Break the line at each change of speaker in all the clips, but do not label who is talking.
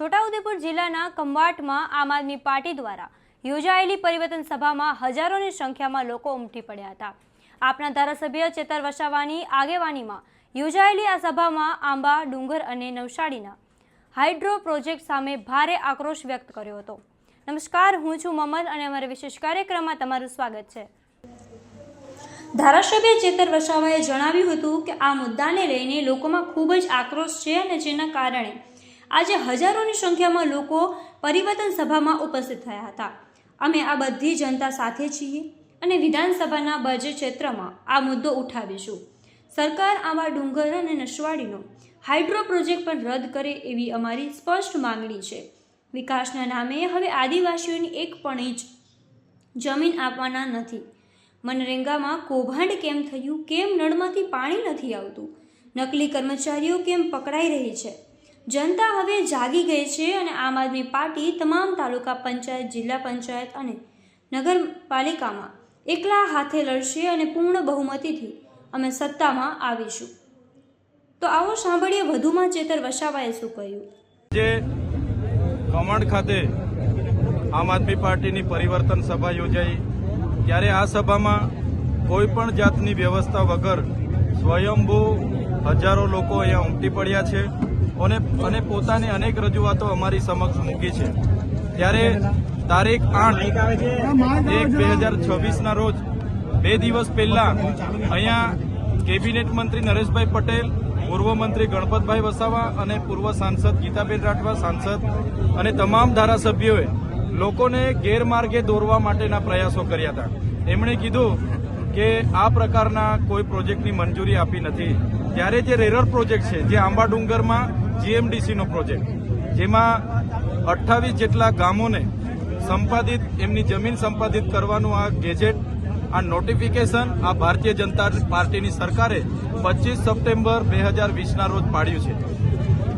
છોટાઉદેપુર જિલ્લાના કંવાટમાં આમ આદમી પાર્ટી દ્વારા યોજાયેલી પરિવર્તન સભામાં હજારોની સંખ્યામાં લોકો ઉમટી પડ્યા હતા. આપના ધારાસભ્ય ચેતર વસાવાની આગેવાનીમાં યોજાયેલી આ સભામાં આંબા, ડુંગર અને નવસારીના હાઇડ્રો પ્રોજેક્ટ સામે ભારે આક્રોશ વ્યક્ત કર્યો હતો. નમસ્કાર, હું છું મમદ અને અમારા વિશેષ કાર્યક્રમમાં તમારું સ્વાગત છે. ધારાસભ્ય ચેતર વસાવાએ જણાવ્યું હતું કે આ મુદ્દાને લઈને લોકોમાં ખૂબ જ આક્રોશ છે અને જેના કારણે આજે હજારોની સંખ્યામાં લોકો પરિવર્તન સભામાં ઉપસ્થિત થયા હતા. અમે આ બધી જનતા સાથે છીએ અને વિધાનસભાના બજેટ ક્ષેત્રમાં આ મુદ્દો ઉઠાવીશું. સરકાર આવા ડુંગર અને નશવાડીનો હાઇડ્રો પ્રોજેક્ટ પણ રદ કરે એવી અમારી સ્પષ્ટ માંગણી છે. વિકાસના નામે હવે આદિવાસીઓની એક પણ ઇંચ જમીન આપવાના નથી. મનરેગામાં કૌભાંડ કેમ થયું? કેમ નળમાંથી પાણી નથી આવતું? નકલી કર્મચારીઓ કેમ પકડાઈ રહી છે? જનતા હવે જાગી ગઈ છે અને આમ આદમી પાર્ટી તમામ તાલુકા પંચાયત, જિલ્લા પંચાયત અને નગરપાલિકામાં એકલા હાથે લડશે અને પૂર્ણ બહુમતીથી અમે સત્તામાં આવીશું. તો આવો સાંભળીએ વધુમાં ચેતર વસાવાએ શું કહ્યું.
જે કમાન્ડ ખાતે આમ આદમી પાર્ટીની પરિવર્તન સભા યોજાઈ. ત્યારે આ સભામાં કોઈ પણ જાતની વ્યવસ્થા વગર સ્વયંભૂ હજારો લોકો અહીંયા ઉમટી પડ્યા છે. અને અને પોતાની અનેક રજૂઆતો અમારી સમક્ષ મૂકી છે. ત્યારે તારીખ આઠ એક બે હજાર છવ્વીસના રોજ બે દિવસ પહેલા અહીંયા કેબિનેટ મંત્રી નરેશભાઈ પટેલ, પૂર્વ મંત્રી ગણપતભાઈ વસાવા અને પૂર્વ સાંસદ ગીતાબેન રાઠવા, સાંસદ અને તમામ ધારાસભ્યોએ લોકોને ગેરમાર્ગે દોરવા માટેના પ્રયાસો કર્યા હતા. એમણે કીધું કે આ પ્રકારના કોઈ પ્રોજેક્ટની મંજૂરી આપી નથી. ત્યારે જે રેરર પ્રોજેક્ટ છે, જે આંબા ડુંગરમાં જીએમડીસીનો પ્રોજેક્ટ, જેમાં અઠ્ઠાવીસ જેટલા ગામોને સંપાદિત, એમની જમીન સંપાદિત કરવાનું આ ગેજેટ, આ નોટિફિકેશન આ ભારતીય જનતા પાર્ટીની સરકારે પચીસ સપ્ટેમ્બર બે હજાર વીસના રોજ પાડ્યું છે.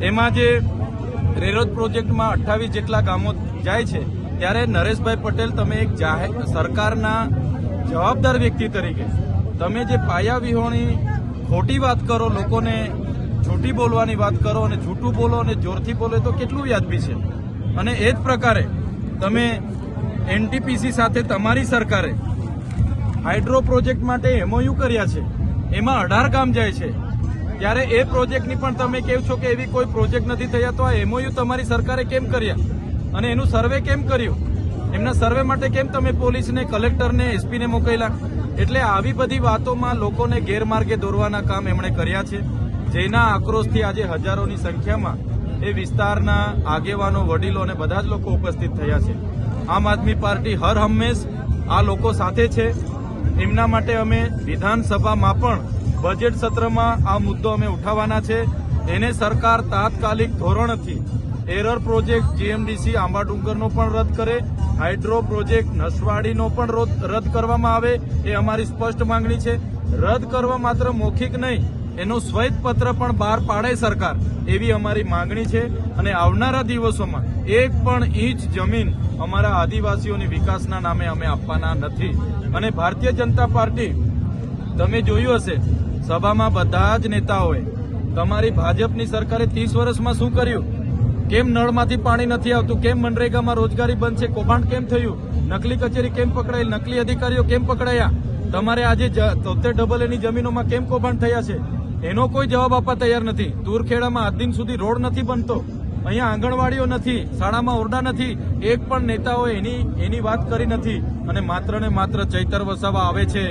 એમાં જે રેરોજ પ્રોજેક્ટમાં અઠ્ઠાવીસ જેટલા ગામો જાય છે, ત્યારે નરેશભાઈ પટેલ, તમે એક જાહેર સરકારના જવાબદાર વ્યક્તિ તરીકે. તમે જે પાયા વિહોણી ખોટી વાત કરો, લોકોને જૂઠી બોલવાની વાત કરો અને જૂઠું બોલો અને જોરથી બોલો તો કેટલું વ્યાજબી છે. અને એ જ પ્રકારે તમે એનટીપીસી સાથે તમારી સરકારે હાઇડ્રો પ્રોજેક્ટ માટે એમઓયુ કર્યા છે, એમાં અઢાર ગામ જાય છે. ત્યારે એ પ્રોજેક્ટની પણ તમે કહો છો કે એવી કોઈ પ્રોજેક્ટ નથી થયા, તો આ એમઓયુ તમારી સરકારે કેમ કર્યા? અને એનું સર્વે કેમ કર્યું? એમના સર્વે માટે કેમ તમે પોલીસને, કલેક્ટરને, એસપીને મોકલ્યા? એટલે આવી બધી વાતોમાં લોકોને ગેરમાર્ગે દોરવાના કામ એમણે કર્યા છે. જેના આક્રોશથી આજે હજારોની સંખ્યામાં એ વિસ્તારના આગેવાનો, વડીલો અને બધા જ લોકો ઉપસ્થિત થયા છે. આમ આદમી પાર્ટી હર હંમેશ આ લોકો સાથે છે. એમના માટે અમે વિધાનસભામાં પણ બજેટ સત્રમાં આ મુદ્દો અમે ઉઠાવવાના છે. એને સરકાર તાત્કાલિક ધોરણથી એરર પ્રોજેક્ટ જીએમડીસી આંબાડુંગરનો પણ રદ કરે, હાઇડ્રો પ્રોજેક્ટ નસવાડીનો પણ રોદ- કરવામાં આવે એ અમારી સ્પષ્ટ માંગણી છે. રદ કરવા માત્ર મૌખિક નહીં, એનો શ્વેત પત્ર પણ બહાર પાડે સરકાર એવી અમારી માંગણી છે અને આવનારા દિવસોમાં એક પણ ઇંચ જમીન અમારા આદિવાસીઓની વિકાસના નામે અમે આપવાના નથી. અને ભારતીય જનતા પાર્ટી, તમે જોયું હશે, સભામાં બધા જ નેતાઓએ તમારી ભાજપની સરકારે ત્રીસ વર્ષમાં શું કર્યું? કેમ નળમાંથી પાણી નથી આવતું? કેમ મનરેગામાં રોજગારી બંધ છે? કૌભાંડ કેમ થયું? નકલી કચેરી કેમ પકડાઈ? નકલી અધિકારીઓ કેમ પકડાયા? તમારે આજે તોતેર ડબલ એની જમીનોમાં કેમ કૌભાંડ થયા છે? એનો કોઈ જવાબ આપવા તૈયાર નથી. દૂરખેડામાં આજ દિન સુધી રોડ નથી બનતો. અહીંયા આંગણવાડીઓ નથી, શાળામાં ઓરડા નથી, એક પણ નેતાઓ એની એની વાત કરી નથી. અને માત્ર ને માત્ર ચૈતર વસાવા આવે છે,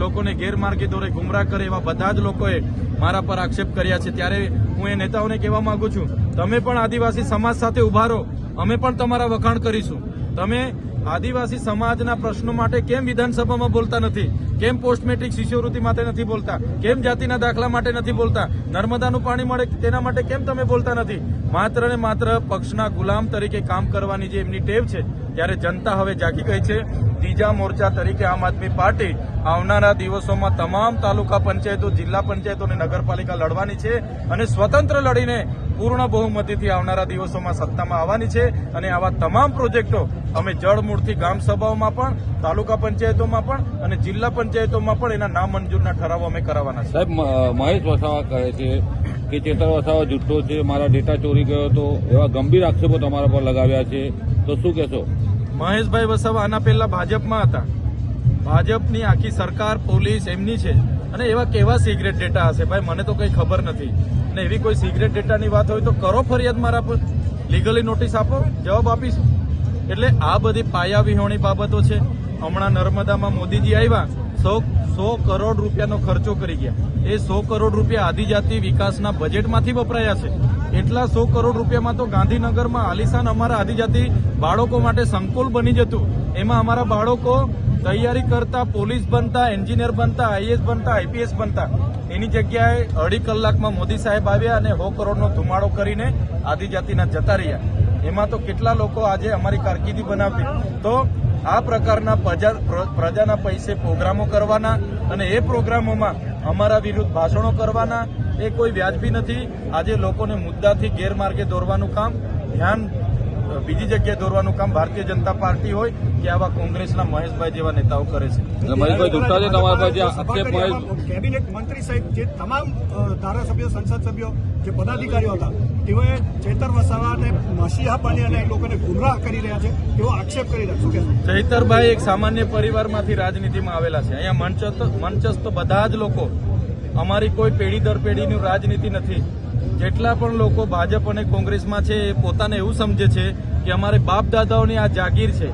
લોકોને ગેરમાર્ગે દોરે ગુમરાહ કરે એવા બધા જ લોકોએ મારા પર આક્ષેપ કર્યા છે. ત્યારે હું એ નેતાઓને કહેવા માંગુ છું, તમે પણ આદિવાસી સમાજ સાથે ઊભા રહો, અમે પણ તમારા વખાણ કરીશું. તમે આદિવાસી સમાજના પ્રશ્નો માટે કેમ વિધાનસભામાં બોલતા નથી? કેમ પોસ્ટ મેટ્રિક શિષ્યવૃત્તિ માટે નથી બોલતા? કેમ જાતિના દાખલા માટે નથી બોલતા? નર્મદાનું પાણી મળે તેના માટે કેમ તમે બોલતા નથી? માત્ર ને માત્ર પક્ષના ગુલામ તરીકે કામ કરવાની જે એમની ટેવ છે ત્યારે જનતા હવે જાગી ગઈ છે. ત્રીજા મોરચા તરીકે આમ આદમી પાર્ટી આવનારા દિવસોમાં તમામ તાલુકા પંચાયતો, જિલ્લા પંચાયતો અને નગરપાલિકા લડવાની છે અને સ્વતંત્ર લડીને પૂર્ણ બહુમતીથી આવનારા દિવસોમાં સત્તામાં આવવાની છે. અને આવા તમામ પ્રોજેક્ટો અમે જળમૂળથી ગામ સભાઓમાં પણ, તાલુકા પંચાયતોમાં પણ અને જિલ્લા પંચાયતોમાં પણ એના નામંજૂરના ઠરાવો અમે કરાવવાના છે.
સાહેબ મહેશ વસાવા કહે છે કે ચેતર વસાવા જુઠ્ઠો છે, મારા ડેટા ચોરી ગયો હતો એવા ગંભીર આક્ષેપો તમારા પર લગાવ્યા છે. તો શું કહેશો?
મહેશભાઈ વસાવા આના પહેલા ભાજપમાં હતા. ભાજપની આખી સરકાર, પોલીસ એમની છે. અને એવા કેવા સિગરેટ ડેટા હશે? ભાઈ, મને તો કંઈ ખબર નથી. અને એવી કોઈ સિગરેટ ડેટાની વાત હોય તો કરો ફરિયાદ મારા પર. લીગલી નોટિસ આપો. જવાબ આપીશું. એટલે આ બધી પાયા વિહોણી બાબતો છે. હમણાં નર્મદામાં મોદીજી આવ્યા. સો સો કરોડ રૂપિયાનો ખર્ચો કરી ગયા. એ સો કરોડ રૂપિયા આદિજાતિ વિકાસના બજેટમાંથી વપરાયા છે. એટલા સો કરોડ રૂપિયામાં તો ગાંધીનગરમાં આલિશાન અમારા આદિજાતિ બાળકો માટે સંકુલ બની જતું. એમાં અમારા બાળકો તૈયારી કરતા, પોલીસ બનતા, એન્જિનિયર બનતા આઈએસ બનતા, આઈપીએસ બનતા. એની જગ્યાએ અઢી કલાકમાં મોદી સાહેબ આવ્યા અને સો કરોડનો ધુમાડો કરીને આદિજાતિના જતા રહ્યા. એમાં તો કેટલા લોકો આજે અમારી કારકિર્દી બનાવતી. તો આ પ્રકારના પ્રજા પ્ર- પ્રજાના પૈસે પ્રોગ્રામો કરવાના અને એ પ્રોગ્રામોમાં અમારા વિરુદ્ધ ભાષણો કરવાના, એ કોઈ વ્યાજબી નથી. આજે લોકોને મુદ્દાથી ગેરમાર્ગે દોરવાનું કામ ધ્યાન બીજી જગ્યાએ દોરવાનું કામ ભારતીય જનતા પાર્ટી હોય કે આવા કોંગ્રેસના મહેશભાઈ જેવા નેતાઓ કરે છે?
મહેશભાઈ જુઠ્ઠા છે તમારા પર જે આક્ષેપ મહેશ
કેબિનેટ મંત્રી સાહેબ જે તમામ ધારાસભ્યો સંસદ સભ્યો જે પદાધિકારીઓ હતા તેઓએ ચેતર વસાવા અને મસીહા બની અને એ લોકોને ગુમરાહ કરી રહ્યા છે તેવો આક્ષેપ કરી રહ્યા છે.
ચૈતરભાઈ એક સામાન્ય પરિવારમાંથી રાજનીતિમાં આવેલા છે. અહીંયા મંચસ્થ મંચસ્થ બધા જ લોકો. અમારી કોઈ પેઢી દર પેઢીની રાજનીતિ નથી. જેટલા પણ લોકો ભાજપ અને કોંગ્રેસમાં છે એ પોતાને એવું સમજે છે કે અમારે બાપ દાદાઓની આ જાગીર છે,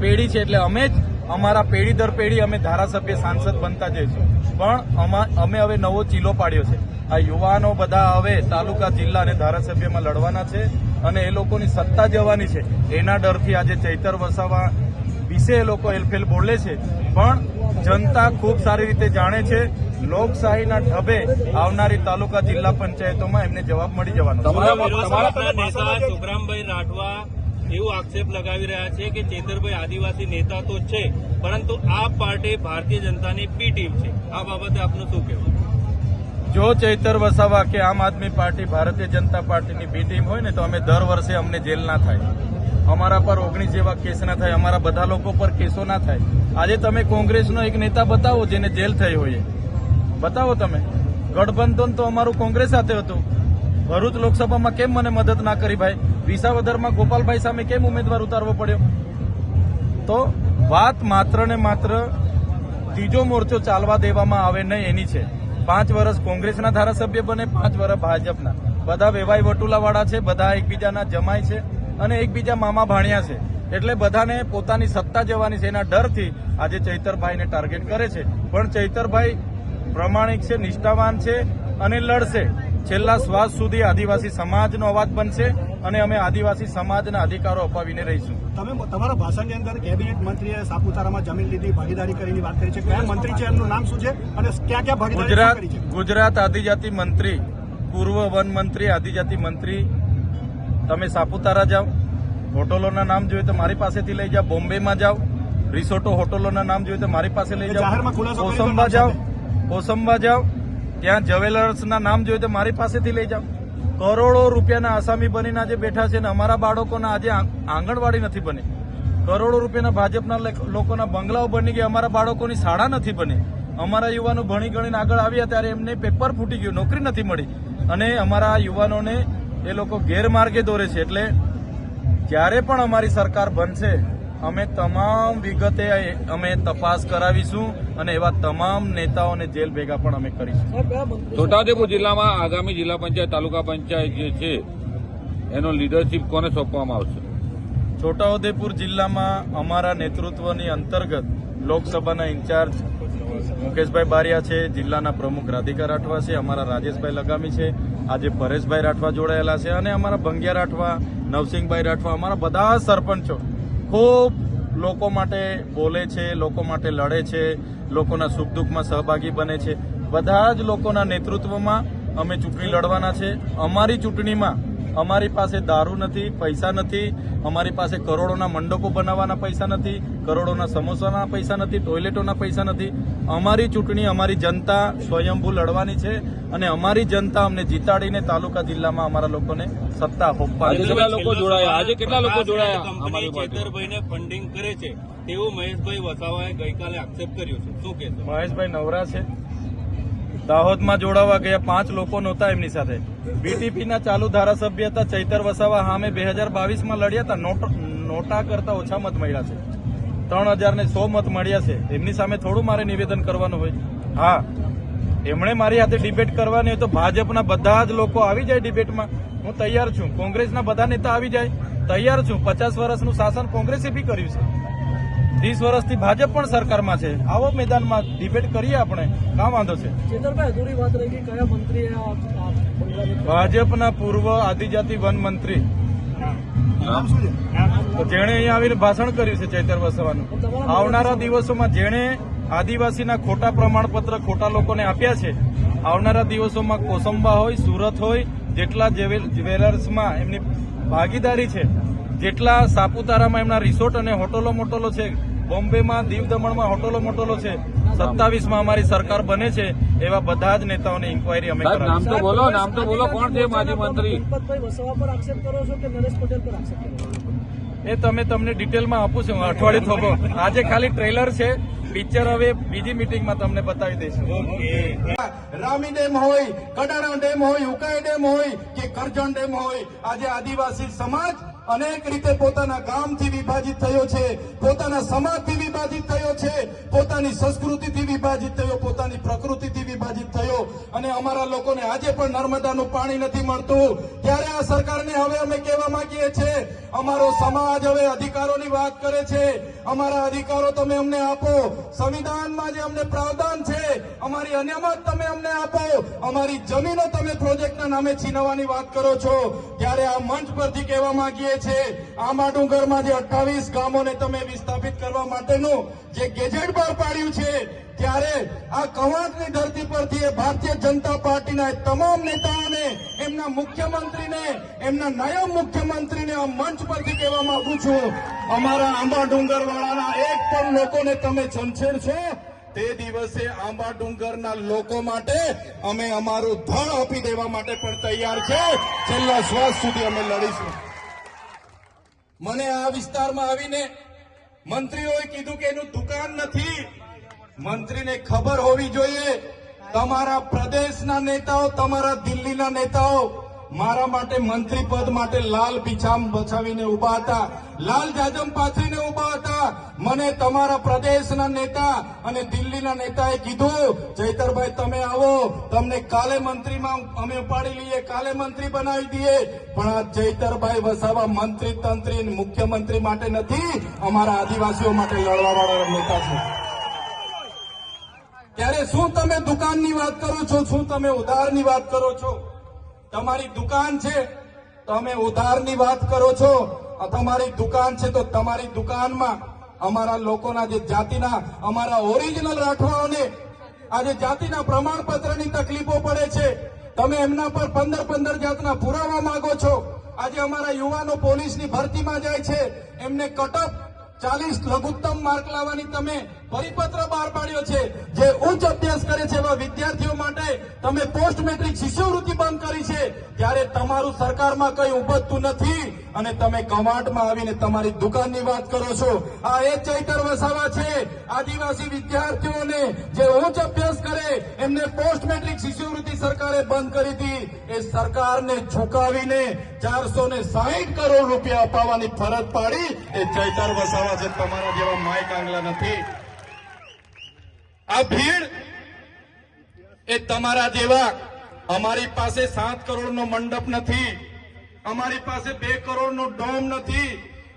પેઢી છે એટલે અમે જ અમારા પેઢી દર પેઢી અમે ધારાસભ્ય, સાંસદ બનતા જઈશું. પણ અમા- હવે નવો ચીલો પાડ્યો છે. આ યુવાનો બધા હવે તાલુકા, જિલ્લા અને ધારાસભ્યમાં લડવાના છે અને એ લોકોની સત્તા જવાની છે. એના ડરથી આજે ચૈતર વસાવા વિશે એ લોકો હેલફેલ બોલે છે. પણ જનતા ખૂબ સારી રીતે જાણે છે. લોકશાહીના ઢબે આવનારી તાલુકા જિલ્લા પંચાયતોમાં એમને જવાબ મળી જવાનો
નેતા સુખરામભાઈ રાઠવા એવું આક્ષેપ લગાવી રહ્યા છે કે ચેતરભાઈ આદિવાસી નેતા તો છે પરંતુ આ પાર્ટી ભારતીય જનતાની પી ટીમ છે. આ બાબતે આપનું શું કહેવું?
જો ચૈતર વસાવા કે આમ આદમી પાર્ટી ભારતીય જનતા પાર્ટીની બી ટીમ હોય ને તો અમે દર વર્ષે અમને જેલ ના થાય. અમારા પર ઓગણીસ જેવા કેસ ના થાય, અમારા બધા લોકો પર કેસો ના થાય. આજે તમે કોંગ્રેસનો એક નેતા બતાવો જેને જેલ થઈ હોય બતાવો તમે. ગઠબંધન તો અમારું કોંગ્રેસ સાથે હતું. ભરૂચ લોકસભામાં કેમ મને મદદ ના કરી ભાઈ? વિસાવદરમાં ગોપાલભાઈ સામે કેમ ઉમેદવાર ઉતારવો પડ્યો? તો વાત માત્ર ને માત્ર ત્રીજો મોરચો ચાલવા દેવામાં આવે નહીં, એની છે. પાંચ વર્ષ કોંગ્રેસના ધારાસભ્ય બને, પાંચ વર્ષ ભાજપના. બધા વેવાઈ વટુલાવાળા છે, બધા એકબીજાના જમાય છે. અને એકબીજા મામા ભાણ્યા છે. એટલે બધાને પોતાની સત્તા જવાની છે. એના ડરથી આજે ચૈતરભાઈને ટાર્ગેટ કરે છે. પણ ચૈતરભાઈ પ્રમાણિક છે નિષ્ઠાવાન છે અને લડશે. છેલ્લા શ્વાસ સુધી આદિવાસી સમાજનો અવાજ બનશે અને અમે આદિવાસી સમાજના અધિકારો અપાવીને રહીશું.
તમે તમારા ભાષણની અંદર કેબિનેટ મંત્રીએ સાપુતારામાં જમીન લીધી ભાગીદારી કરીને વાત કરી છે. કયા મંત્રી છે? એમનું નામ શું છે? અને ક્યાં ક્યાં ભાગીદારી
ગુજરાત ગુજરાત આદિજાતિ મંત્રી પૂર્વ વન મંત્રી આદિજાતિ મંત્રી તમે સાપુતારા જાઓ હોટલોના નામ જોઈએ તો મારી પાસેથી લઈ જાઓ બોમ્બેમાં જાઓ રિસોર્ટો હોટલોના નામ જોઈએ તો મારી પાસે લઈ જાઓ કોસંબા જાઓ કોસંબા જાઓ ત્યાં જ્વેલર્સના નામ જોઈએ તો મારી પાસેથી લઈ જાઓ. કરોડો રૂપિયાના આસામી બનીને આજે બેઠા છે ને અમારા બાળકોના આજે આંગણવાડી નથી બની. કરોડો રૂપિયાના ભાજપના લેક- લોકોના બંગલાઓ બની ગયા અમારા બાળકોની શાળા નથી બની. અમારા યુવાનો ભણી ગણીને આગળ આવ્યા ત્યારે એમને પેપર ફૂટી ગયું નોકરી નથી મળી. અને અમારા યુવાનોને એ લોકો ગેરમાર્ગે દોરે છે. એટલે જ્યારે પણ અમારી સરકાર બનશે અમે તમામ વિગતે અમે તપાસ કરાવીશું અને એવા તમામ નેતાઓને જેલ ભેગા પણ અમે કરીશું.
છોટાઉદેપુર જિલ્લામાં આગામી જિલ્લા પંચાયત તાલુકા પંચાયત જે છે એનો લીડરશીપ કોને સોંપવામાં આવશે?
છોટાઉદેપુર જિલ્લામાં અમારા નેતૃત્વની અંતર્ગત લોકસભાના ઇન્ચાર્જ મુકેશભાઈ બારિયા છે, જિલ્લાના પ્રમુખ રાધિકા રાઠવા છે, અમારા રાજેશભાઈ લગામી છે, આજે પરેશભાઈ રાઠવા જોડાયેલા છે અને અમારા ભંગિયા રાઠવા, નવસિંહભાઈ રાઠવા, અમારા બધા સરપંચો ખૂબ લોકો માટે બોલે છે, લોકો માટે લડે છે, લોકોના સુખ દુઃખમાં સહભાગી બને છે. બધા જ લોકોના નેતૃત્વમાં અમે ચૂંટણી લડવાના છે. અમારી ચૂંટણીમાં અમારી પાસે દારૂ નથી પૈસા નથી અમારી પાસે કરોડોના મંડપો બનાવવાના પૈસા નથી કરોડોના સમોસાના પૈસા નથી ટોયલેટોના પૈસા નથી. અમારી ચૂંટણી અમારી જનતા સ્વયંભૂ લડવાની છે અને અમારી જનતા અમને જીતાડીને તાલુકા જિલ્લામાં અમારા લોકોને સત્તા
આજે કેટલા લોકો જોડાયા? આજે કેટલા લોકો જોડાયા અમારી
ચેતરભાઈને ફંડિંગ કરે છે. તેવું મહેશભાઈ વસાવાએ ગઈકાલે આક્ષેપ કર્યો છે. શું કે
મહેશભાઈ નવરા છે. દાહોદમાં જોડાવા ગયા પાંચ લોકો નહોતા એમની સાથે. બીટીપીના ચાલુ ધારાસભ્ય હતા ચૈતર વસાવા સામે બે હજાર બાવીસમાં લડ્યા હતા. નોટ- કરતા ઓછા મત મળ્યા છે. ત્રણ હજારને સો મત મળ્યા છે. એમની સામે થોડું મારે નિવેદન કરવાનું હોય. હા, એમણે મારી હાથે ડિબેટ કરવાની હોય તો ભાજપના બધા જ લોકો આવી જાય ડિબેટમાં હું તૈયાર છું. કોંગ્રેસના બધા નેતા આવી જાય. તૈયાર છું. પચાસ વર્ષનું શાસન કોંગ્રેસે બી કર્યું છે. ત્રીસ વર્ષથી ભાજપ પણ સરકારમાં છે. આવો મેદાનમાં ડિબેટ કરીએ આપણે. કા વાંધો છે? ભાજપના પૂર્વ આદિજાતિ વન મંત્રી. જેણે અહીંયા આવીને ભાષણ કર્યું છે ચૈતર વસાવાનું. આવનારા દિવસોમાં જેણે આદિવાસીના ખોટા પ્રમાણપત્ર ખોટા લોકોને આપ્યા છે આવનારા દિવસોમાં કોસંબા હોય સુરત હોય જેટલા જેવેલ- એમની ભાગીદારી છે જેટલા સાપુતારામાં એમના રિસોર્ટ અને હોટલો મોટલો છે બોમ્બેમાં દીવ દમણમાં હોટલો મોટલો છે સત્તાવીસમાં અમારી સરકાર બને છે એવા બધા જ નેતાઓની ઇન્કવાયરી અમે
નામ તો બોલો નામ તો બોલો કોણ છે માજી મંત્રી?
પર આક્ષેપ કરો છો કે નરેશ પટેલ પર આક્ષેપ કરો
એ તમે તમને ડિટેલમાં આપું છું અઠવાડિયું થોભો. આજે ખાલી ટ્રેલર છે પિક્ચર હવે બીજી મિટિંગમાં તમને બતાવી દઈશું.
રામી ડેમ હોય કડાણા ડેમ હોય ઉકાઈ ડેમ હોય કે કરજણ ડેમ હોય આજે આદિવાસી સમાજ અનેક રીતે પોતાના ગામથી વિભાજિત થયો છે, પોતાના સમાજથી વિભાજિત થયો છે, પોતાની સંસ્કૃતિથી વિભાજિત થયો, પોતાની પ્રકૃતિથી વિભાજિત થયો. અને અમારા લોકોને આજે પણ નર્મદાનું પાણી નથી મળતું. ત્યારે આ સરકારને હવે અમે કહેવા માંગીએ છીએ અમારો સમાજ હવે અધિકારોની વાત કરે છે. અમારા અધિકારો તમે અમને આપો. સંવિધાનમાં જે અમને પ્રાવધાન છે, અમારી અનામત તમે અમને આપો. અમારી જમીનો તમે પ્રોજેક્ટના નામે છીનવાની વાત કરો છો. ત્યારે આ મંચ પરથી કહેવા માંગીએ છીએ. આંબા ડુંગરમાંથી અઠ્ઠાવીસ ગામોને તમે વિસ્થાપિત કરવા માટેનું જે ગેજેટ બહાર પાડ્યું છે, ત્યારે આ કવાંટની ધરતી પરથી ભારતીય જનતા પાર્ટીના તમામ નેતાઓને, એમના મુખ્યમંત્રીને, એમના નાયબ મુખ્યમંત્રીને આ મંચ પરથી કહેવા માંગુ છું. અમારા આંબા ડુંગરવાળાના એક પણ લોકોને તમે છંછેડશો તે દિવસે આંબા ડુંગરના લોકો માટે અમે અમારું ધણ આપી દેવા માટે પણ તૈયાર છે. છેલ્લા શ્વાસ સુધી અમે લડીશું. મને આ વિસ્તારમાં આવીને મંત્રીઓએ કીધું કે એનું દુકાન નથી. મંત્રીને ખબર હોવી જોઈએ. તમારા પ્રદેશના નેતાઓ, તમારા દિલ્હીના નેતાઓ મારા માટે મંત્રી પદ માટે લાલ પીછામ બચાવીને ઊભા હતા. લાલ જાજમ પાથરીને ઊભા હતા. મને તમારા પ્રદેશના નેતા અને દિલ્હીના નેતાએ કીધું, જયતરભાઈ, તમે આવો. તમને કાલે મંત્રીમાં અમે ઉપાડી લઈએ, કાલે મંત્રી બનાવી દઈએ. પણ આ જયતરભાઈ વસાવા મંત્રી તંત્રી મુખ્યમંત્રી માટે નથી. અમારા આદિવાસીઓ માટે લડવા વાળા નેતા છે. ત્યારે શું તમે દુકાનની વાત કરો છો? શું તમે ઉધારની વાત કરો છો? તમારી દુકાન છે તમે ઉધારની વાત કરો છો. તમારી દુકાન છે, તો તમારી દુકાનમાં અમારા લોકોના જે જાતિના, અમારા ઓરિજિનલ રાઠવાઓને આજે જાતિના પ્રમાણપત્રની તકલીફો પડે છે. તમે એમના પર પંદર પંદર જાતના પુરાવા માંગો છો. આજે અમારા યુવાનો પોલીસની ભરતીમાં જાય છે. એમને કટઅપ ચાલીસ લઘુત્તમ માર્ક લાવવાની તમે પરિપત્ર બહાર પાડ્યો છે, જે ઉચ્ચ અભ્યાસ કરે છે એવા વિદ્યાર્થીઓ માટે તમે પોસ્ટ મેટ્રિક શિષ્યવૃત્તિ બંધ કરી છે, ત્યારે તમારું સરકારમાં કઈ ઉપજતું નથી. અને તમે કમાટમાં આવીને તમારી દુકાનની વાત કરો છો. આ એ ચૈતર વસાવા છે. આદિવાસી વિદ્યાર્થીઓને જે ઉચ્ચ અભ્યાસ કરે, એમને પોસ્ટ મેટ્રિક શિષ્યવૃત્તિ સરકારે બંધ કરી હતી. એ સરકારને ઝુકાવીને ચારસો ને સાહીઠ કરોડ રૂપિયા અપાવવાની ફરજ પાડી. એ ચૈતર વસાવા છે, તમારા જેવા માય કાંગલા નથી. આ ભીડ એ તમારા જેવા અમારી પાસે સાત કરોડનો મંડપ નથી, અમારી પાસે બે કરોડનો ડોમ નથી,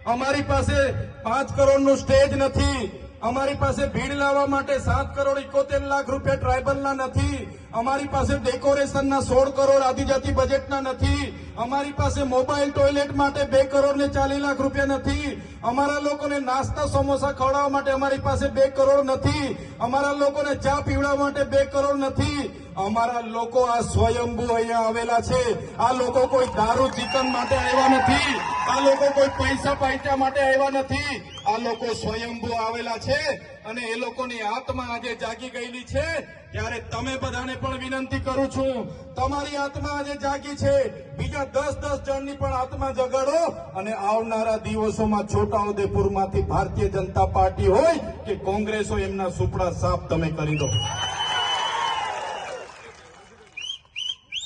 અમારી પાસે પાંચ કરોડનું સ્ટેજ નથી અમારી પાસે ભીડ લાવવા માટે સાત કરોડ ઇકોતેર લાખ રૂપિયા ટ્રાયબલના નથી. અમારી પાસે ડેકોરેશનના સોળ કરોડ, આદિજાતિ બજેટના નથી. અમારી પાસે મોબાઈલ ટોયલેટ માટે બે કરોડ ને ચાલીસ લાખ રૂપિયા નથી. અમારા લોકોને નાસ્તા, સમોસા ખવડાવવા માટે અમારી પાસે બે કરોડ નથી. અમારા લોકોને ચા પીવડાવવા માટે બે કરોડ નથી. અમારા લોકો આ સ્વયંભૂ અહીંયા આવેલા છે. આ લોકો કોઈ દારૂ ચિકન માટે આવ્યા નથી. આ લોકો કોઈ પૈસા પૈસા માટે આવ્યા નથી. આ લોકો સ્વયંભૂ આવેલા છે અને એ લોકોની આત્મા આજે જાગી ગયેલી છે. ત્યારે તમે બધાને પણ વિનંતી કરું છું, તમારી આત્મા આજે જાગી છે. બીજા દસ દસ જણની પણ આત્મા જગાડો અને આવનારા દિવસોમાં છોટાઉદેપુરમાંથી ભારતીય જનતા પાર્ટી હોય કે કોંગ્રેસ હોય, એમના સુપડા સાફ તમે કરી દો.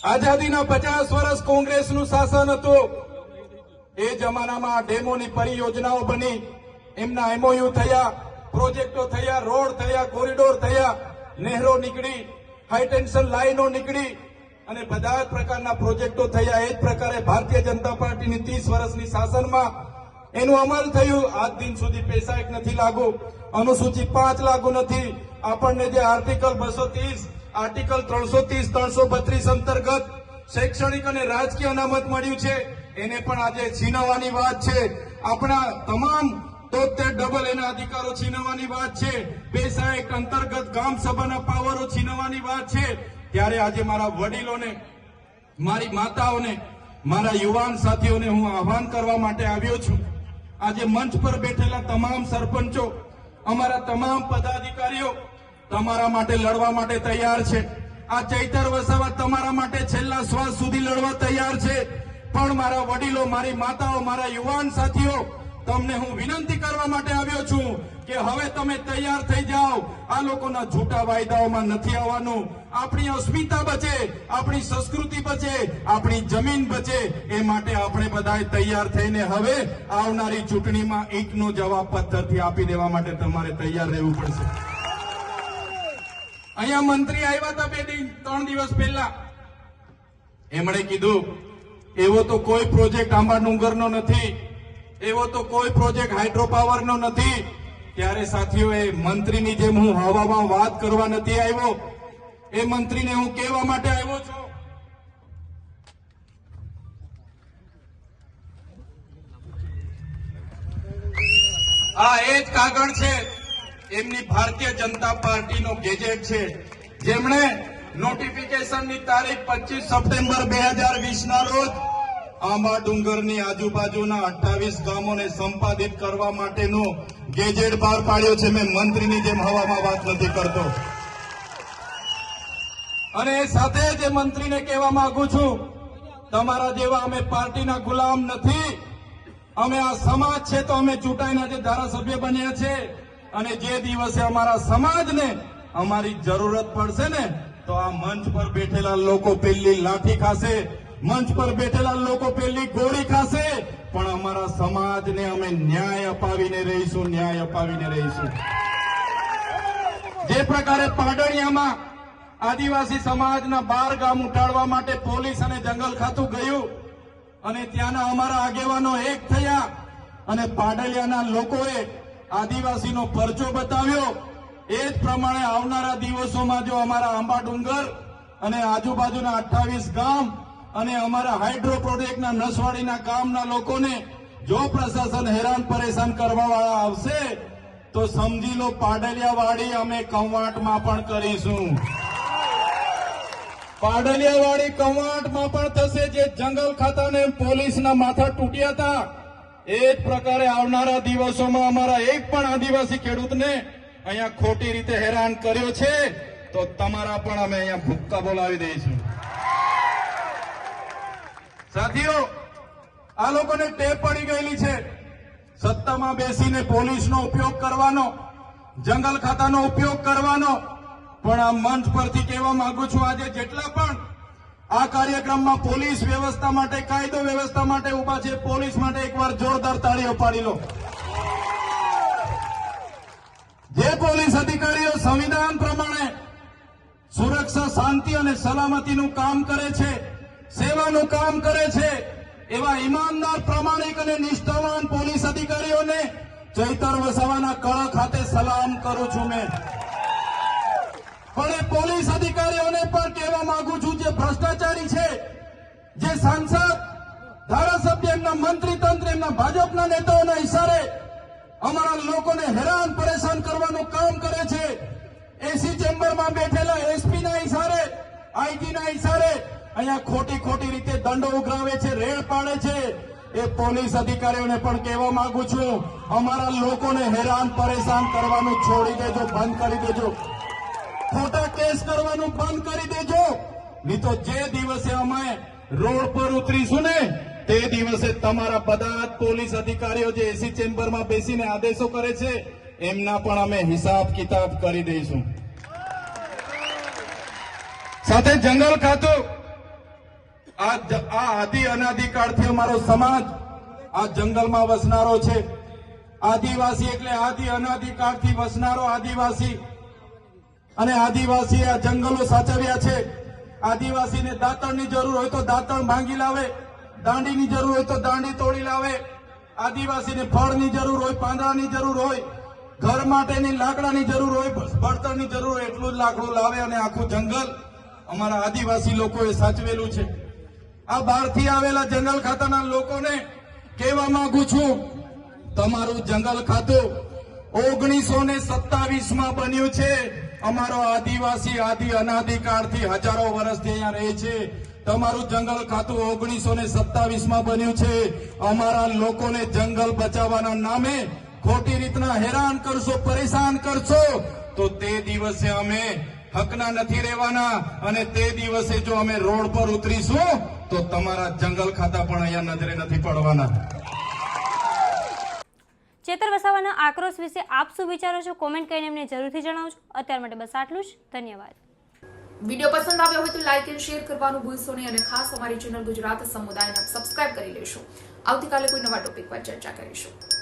આઝાદીના પચાસ વર્ષ કોંગ્રેસનું શાસન હતું. એ જમાનામાં ડેમોની પરિયોજનાઓ બની. એમના એમઓયુ થયા, પ્રોજેક્ટો થયા, રોડ થયા, કોરિડોર થયા, નહેરો નીકળી હાઈટેન્શન લાઈનો નીકળી અને બધા જ પ્રકારના પ્રોજેક્ટો થયા. એ જ પ્રકારે ભારતીય જનતા પાર્ટીની ત્રીસ વર્ષની શાસનમાં એનું અમલ થયું. આજ દિન સુધી પૈસા એક નથી લાગુ. અનુસૂચિત પાંચ લાગુ નથી. આપણને જે આર્ટિકલ બસો ત્રીસ આર્ટિકલ ત્રણસો ત્રીસ ત્રણસો બત્રીસ અંતર્ગત શૈક્ષણિક અને રાજકીય અનામત મળ્યું છે. એને પણ આજે છીનવવાની વાત છે. આપણા તમામ તોતેર ડબલ એના અધિકારો છીનવવાની વાત છે. પેસા એક અંતર્ગત ગામ સભાના પાવરો છીનવવાની વાત છે. ત્યારે આજે મારા વડીલોને, મારી માતાઓને, મારા યુવાન સાથીઓને હું આહવાન કરવા માટે આવ્યો છું. આજે મંચ પર બેઠેલા તમામ સરપંચો, અમારા તમામ પદાધિકારીઓ તમારા માટે લડવા માટે તૈયાર છે. આ ચૈતર વસાવા તમારા માટે છેલ્લા શ્વાસ સુધી લડવા તૈયાર છે. પણ મારા વડીલો, મારી માતાઓ, મારા યુવાન સાથીઓ, તમને હું વિનંતી કરવા માટે આવ્યો છું કે હવે તમે તૈયાર થઈ જાઓ. આ લોકોના જૂટા વાયદાઓમાં નથી આવવાનું. આપણી અસ્મિતા બચે, આપણી સંસ્કૃતિ બચે, આપણી જમીન બચે. એ માટે આપણે બધાએ તૈયાર થઈને હવે આવનારી ચૂંટણીમાં ઈંટનો જવાબ પથ્થરથી આપી દેવા માટે તમારે તૈયાર રહેવું પડશે. અહીંયા મંત્રી આવ્યા હતા બે ત્રણ દિવસ પહેલા. એમણે કીધું, એવો તો કોઈ પ્રોજેક્ટ આંબા ડુંગરનો નથી, એવો તો કોઈ પ્રોજેક્ટ હાઇડ્રો પાવરનો નથી. ત્યારે સાથીઓ એ મંત્રીની જેમ હું હવામાં વાત કરવા નથી આવ્યો. એ મંત્રીને હું કહેવા માટે આવ્યો છું. આ એ જ કાગળ છે. એમની ભારતીય જનતા પાર્ટીનો ગેજેટ છે. જેમણે નોટિફિકેશનની તારીખ પચીસ સપ્ટેમ્બર બે હજાર વીસના રોજ આંબા ડુંગરની આજુબાજુના અઠ્ઠાવીસ ગામોને સંપાદિત કરવા માટેનો ગેજેટ બહાર પાડ્યો છે. મેં મંત્રીની જેમ હવામાં વાત નથી કરતો. અને એ સાથે જ મંત્રીને કહેવા માંગુ છું, તમારા જેવા અમે પાર્ટીના ગુલામ નથી. અમે આ સમાજ છે તો અમે ચૂંટાઈના જે ધારાસભ્ય બન્યા છે. અને જે દિવસે અમારા સમાજને અમારી જરૂરત પડશે ને, તો આ મંચ પર બેઠેલા લોકો પેલી લાઠી ખાશે, મંચ પર બેઠેલા લોકો પેલી ગોળી ખાશે. પણ અમારા સમાજને અમે ન્યાય અપાવીને રહીશું, ન્યાય અપાવીને રહીશું. જે પ્રકારે પાડળિયામાં આદિવાસી સમાજના બાર ગામ ઉઠાડવા માટે પોલીસ અને જંગલ ખાતું ગયું, અને ત્યાંના અમારા આગેવાનો એક થયા, અને પાડલિયાના લોકોએ આદિવાસીનો પરચો બતાવ્યો. એ જ પ્રમાણે આવનારા દિવસોમાં જો અમારા આંબા ડુંગર અને આજુબાજુના અઠ્ઠાવીસ ગામ અને અમારા હાઇડ્રો પ્રોજેક્ટના નસવાડીના ગામના લોકોને જો પ્રશાસન હેરાન પરેશાન કરવાવાળા આવશે, તો સમજી લો પાડલિયાવાડી અમે કવાંટમાં પણ કરીશું. પાડલિયાવાડી કવાંટમાં પણ થશે જે જંગલ ખાતાને પોલીસના માથા તૂટ્યા હતા. એ પ્રકારે આવનારા દિવસોમાં અમારા એક પણ આદિવાસી ખેડૂતને અહીંયા ખોટી રીતે હેરાન કર્યો છે, તો તમારા પણ અમે અહીંયા ભૂક્કા બોલાવી દઈશું. સાથીઓ, આ લોકોને ટેપ પડી ગયેલી છે. સત્તામાં બેસીને પોલીસનો ઉપયોગ કરવાનો, જંગલ ખાતાનો ઉપયોગ કરવાનો, પણ આ મંચ પરથી કહેવા માંગુ છું, આજે જેટલા પણ આ કાર્યક્રમમાં પોલીસ વ્યવસ્થા માટે, કાયદો વ્યવસ્થા માટે ઊભા છે. પોલીસ માટે એકવાર જોરદાર તાળીઓ પાડી લો. જે પોલીસ અધિકારીઓ સંવિધાન પ્રમાણે સુરક્ષા, શાંતિ અને સલામતીનું કામ કરે છે, સેવાનું કામ કરે છે, એવા ઈમાનદાર, પ્રામાણિક અને નિષ્ઠાવાન પોલીસ અધિકારીઓને ચૈતર વસાવાના કળા ખાતે સલામ કરું છું મેં. પણ પોલીસ અધિકારીઓને પણ કહેવા માંગુ છું જે ભ્રષ્ટાચારી છે, જે સાંસદ, ધારાસભ્ય એમના મંત્રી તંત્ર એમના ભાજપના નેતાઓના ઇશારે અમારા લોકોને હેરાન પરેશાન કરવાનું કામ કરે છે. એસી ચેમ્બરમાં બેઠેલા એસપી ના ઇશારે આઈજી ના ઇશારે અહીંયા ખોટી ખોટી રીતે દંડો ઉઘરાવે છે, રેડ પાડે છે. એ પોલીસ અધિકારીઓને પણ કહેવા માંગુ છું, અમારા લોકોને હેરાન પરેશાન કરવાનું છોડી દેજો, બંધ કરી દેજો. ખોટા કેસ કરવાનું બંધ કરી દેજો. નહીં તો જે દિવસે અમે રોડ પર ઉતરીશું ને, તે દિવસે તમારા બધા પોલીસ અધિકારીઓ જે એસી ચેમ્બરમાં બેસીને આદેશો કરે છે, એમના પણ અમે હિસાબ કિતાબ કરી દઈશું. સાથે જંગલ ખાતું. આ આદિ અનાદિકાળથી અમારો સમાજ આ જંગલમાં વસનારો છે. આદિવાસી એટલે આદિ અનાદિકાળથી વસનારો આદિવાસી. અને આદિવાસીએ આ જંગલો સાચવ્યા છે. આદિવાસીને દાંતણની જરૂર હોય તો દાંતણ ભાંગી લાવે, દાંડીની જરૂર હોય તો દાંડી તોડી લાવે. આદિવાસીને ફળની જરૂર હોય, પાંદડાની જરૂર હોય, ઘર માટેની લાકડાની જરૂર હોય બળતણની જરૂર હોય, એટલું જ લાકડું લાવે અને આખું જંગલ અમારા આદિવાસી લોકોએ સાચવેલું છે. આ બહારથી આવેલા જંગલ ખાતાના લોકોને કહેવા માંગુ છું, તમારું જંગલ ખાતું ઓગણીસો ને સત્તાવીસમાં બન્યું છે. અમારો આદિવાસી, આદિ અનાદિકાળથી હજારો વર્ષથી અહીંયા રહે છે. તમારું જંગલ ખાતું ઓગણીસો ને સત્તાવીસમાં બન્યું છે. અમારા લોકોને જંગલ બચાવવાના નામે ખોટી રીતના હેરાન કરશો, પરેશાન કરશો. તો તે દિવસે અમે હકના નથી રહેવાના અને તે દિવસે જો અમે રોડ પર ઉતરીશું, તો તમારા જંગલ ખાતા પણ અહીંયા નજરે નથી પડવાના.
ચેતર વસાવાના આક્રોશ વિશે આપ શું વિચારો છો? કોમેન્ટ કરીને એમને જરૂરથી જણાવજો. અત્યાર માટે બસ આટલું જ. ધન્યવાદ.
વીડિયો પસંદ આવ્યો હોય તો લાઇક એન્ડ શેર કરવાનું ભૂલશો નહીં અને ખાસ અમારી ચેનલ ગુજરાત સમુદાયને સબસ્ક્રાઇબ કરી લેશો. આવતીકાલે કોઈ નવા ટોપિક પર ચર્ચા કરીશું.